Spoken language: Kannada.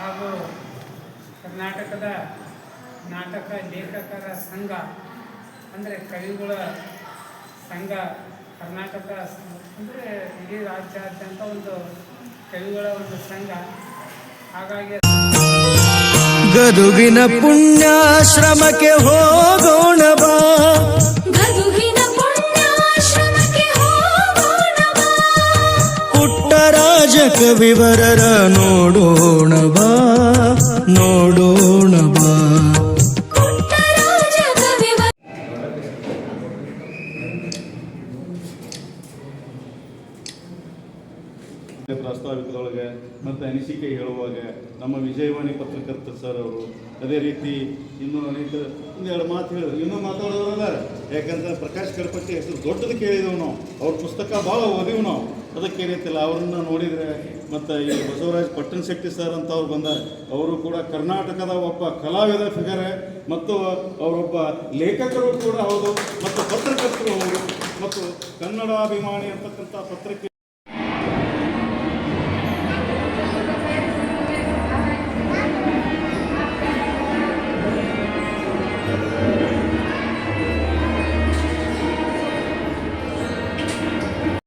ಹಾಗೂ ಕರ್ನಾಟಕದ ನಾಟಕ ಲೇಖಕರ ಸಂಘ ಅಂದರೆ ಕವಿಗಳ ಸಂಘ ಕರ್ನಾಟಕ ಅಂದರೆ ಇಡೀ ರಾಜ್ಯಾದ್ಯಂತ ಒಂದು ಕವಿಗಳ ಒಂದು ಸಂಘ. ಹಾಗಾಗಿ ಗದುಗಿನ ಪುಣ್ಯಾಶ್ರಮಕ್ಕೆ ಹೋಗೋಣ ಬಾ. ಗದುಗಿನ ಪುಣ್ಯಾಶ್ರಮಕ್ಕೆ ಹೋಗೋಣ ಬಾ. ಪುಟ್ಟರಾಜ ಕವಿವರರ ನೋಡೋಣ ಬಾ கோணமா ಪ್ರಸ್ತಾವಿತದೊಳಗೆ ಮತ್ತು ಅನಿಸಿಕೆ ಹೇಳುವಾಗ ನಮ್ಮ ವಿಜಯವಾಣಿ ಪತ್ರಕರ್ತ ಸರ್ ಅವರು ಅದೇ ರೀತಿ ಇನ್ನೂ ಅನೇಕ ಒಂದೆರಡು ಮಾತು ಹೇಳಿದ್ರು. ಇನ್ನೂ ಮಾತಾಡೋರಲ್ಲ ಯಾಕಂದ್ರೆ ಪ್ರಕಾಶ್ ಕರ್ಪಟ್ಟಿ ಹೆಸರು ದೊಡ್ಡದು ಕೇಳಿದೆವು ನಾವು. ಅವ್ರ ಪುಸ್ತಕ ಭಾಳ ಓದಿವು ನಾವು. ಅದಕ್ಕೆ ಏನೈತಿಲ್ಲ, ಅವ್ರನ್ನ ನೋಡಿದರೆ ಮತ್ತು ಈ ಬಸವರಾಜ್ ಪಟ್ಟಣ ಶೆಟ್ಟಿ ಸರ್ ಅಂತ ಅವ್ರು ಬಂದಾರೆ. ಅವರು ಕೂಡ ಕರ್ನಾಟಕದ ಒಬ್ಬ ಕಲಾವಿದ ಫಿಗರ್ ಮತ್ತು ಅವರೊಬ್ಬ ಲೇಖಕರು ಕೂಡ ಹೌದು. ಮತ್ತು ಪತ್ರಕರ್ತರು ಹೌದು. ಮತ್ತು ಕನ್ನಡಾಭಿಮಾನಿ ಅಂತಕ್ಕಂಥ ಪತ್ರಿಕೆ